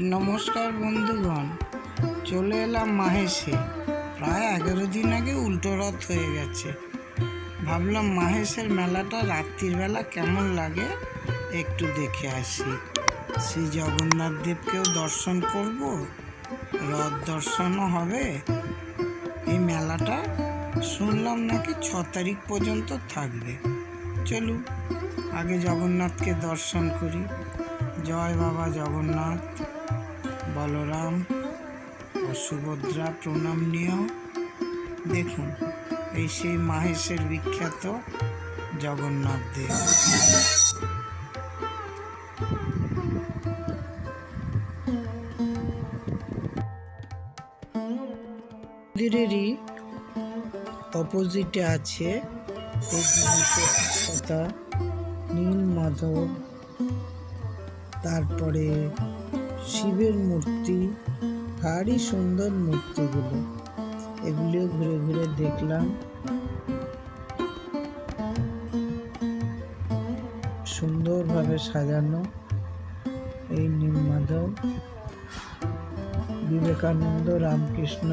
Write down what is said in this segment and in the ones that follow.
নমস্কার বন্ধুগণ, চলে এলাম মাহেশে। প্রায় এগারো দিন আগে উল্টো রথ হয়ে গেছে। ভাবলাম মাহেশের মেলাটা রাত্রির বেলা কেমন লাগে একটু দেখে আসি। শ্রী জগন্নাথ দেবকেও দর্শন করব? রথ দর্শনও হবে? এই মেলাটা শুনলাম নাকি ছ তারিখ পর্যন্ত থাকবে। চলুন, আগে জগন্নাথকে দর্শন করি। জয় বাবা জগন্নাথ, বলরাম ও সুভদ্রা প্রণাম নিয়েও দেখুন এই সেই মাহেশের বিখ্যাত জগন্নাথ দেব। মন্দিরেরই অপোজিটে আছে নীল মাধব তারপরে শিবের মূর্তি, ভারী সুন্দর মূর্তিগুলো। এগুলিও ঘুরে ঘুরে দেখলাম। সুন্দরভাবে সাজানো এই নীল বিবেকানন্দ, রামকৃষ্ণ,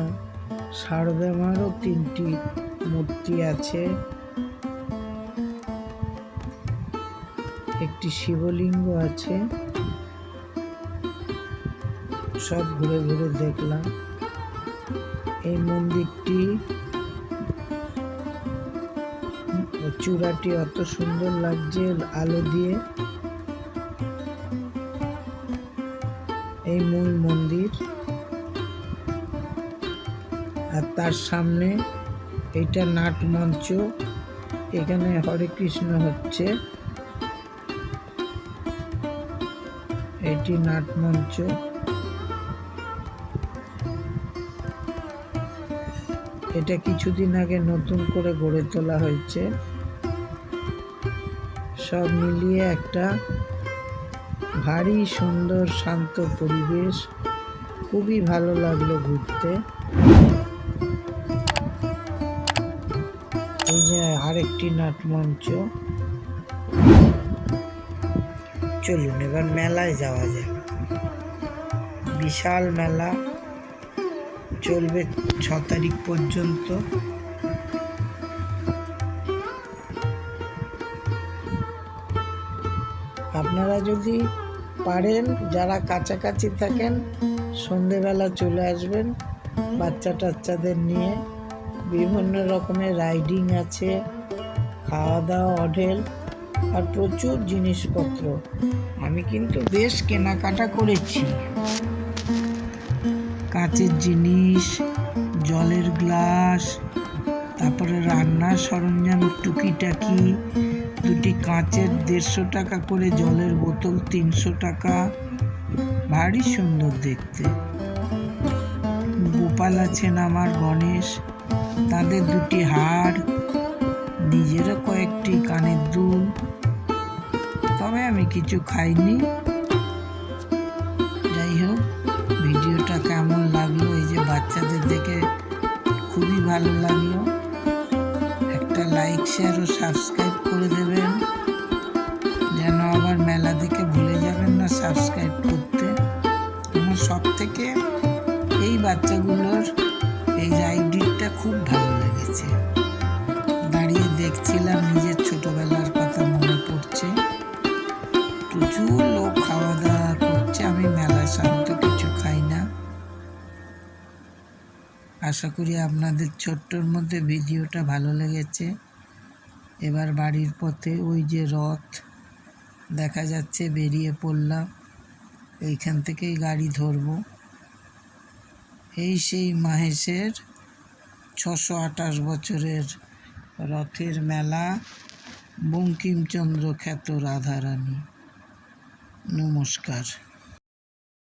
সারদামারও তিনটি মূর্তি আছে। একটি শিবলিঙ্গ আছে। সব ঘুরে ঘুরে দেখলাম। এই মন্দিরটি চূড়াটি অত সুন্দর লাগছে আলো দিয়ে। এই মূল মন্দির। আর তার সামনে এইটা নাট মঞ্চ। এখানে হরে কৃষ্ণ হচ্ছে। এটি নাট এটা কিছুদিন আগে নতুন করে গড়ে তোলা হয়েছে। সব মিলিয়ে একটা ভারী, সুন্দর, শান্ত পরিবেশ। খুবই ভালো লাগল ঘুরতে। এই যে আরেকটি নাটমঞ্চ। চলুন, এবার মেলায় যাওয়া যাক। বিশাল মেলা। চলবে ছ তারিখ পর্যন্ত। আপনারা যদি পারেন, যারা কাছাকাছি থাকেন, সন্ধেবেলা চলে আসবেন বাচ্চা টাচ্চাদের নিয়ে। বিভিন্ন রকমের রাইডিং আছে খাওয়া দাওয়া অঢেল, আর প্রচুর জিনিসপত্র। আমি কিন্তু বেশ কেনাকাটা করেছি। কাঁচের জিনিস, জলের গ্লাস, তারপরে রান্নার সরঞ্জাম, টুকিটাকি, দুটি কাঁচের দেড়শো টাকা করে জলের বোতল তিনশো টাকা। ভারী সুন্দর দেখতে। গোপাল আছেন আমার গণেশ। তাদের দুটি হাড়, নিজেরও কয়েকটি কানের দুল। তবে আমি কিছু খাইনি। ভিডিওটা কেমন লাগল? এই যে বাচ্চাদের দেখে খুবই ভালো লাগল। একটা লাইক শেয়ার ও সাবস্ক্রাইব করে দেবেন। যেন আবার মেলা দেখে ভুলে যাবেন না সাবস্ক্রাইব করতে। আমার সব থেকে এই বাচ্চাগুলোর এই রাইডিংটা খুব ভালো লেগেছে। দাঁড়িয়ে দেখছিলাম নিজের ছোটবেলার কথা মনে পড়ছে। প্রচুর লোক খাওয়া দাওয়া আশা করি আপনাদের ছোট্টর মধ্যে ভিডিওটা ভালো লেগেছে। এবার বাড়ির পথে ওই যে রথ দেখা যাচ্ছে, বেরিয়ে পড়লাম। এইখান থেকেই গাড়ি ধরবো। এই সেই মাহেশের ছশো আঠাশ বছরের রথের মেলা, বঙ্কিমচন্দ্র খ্যাত রাধারানী। নমস্কার।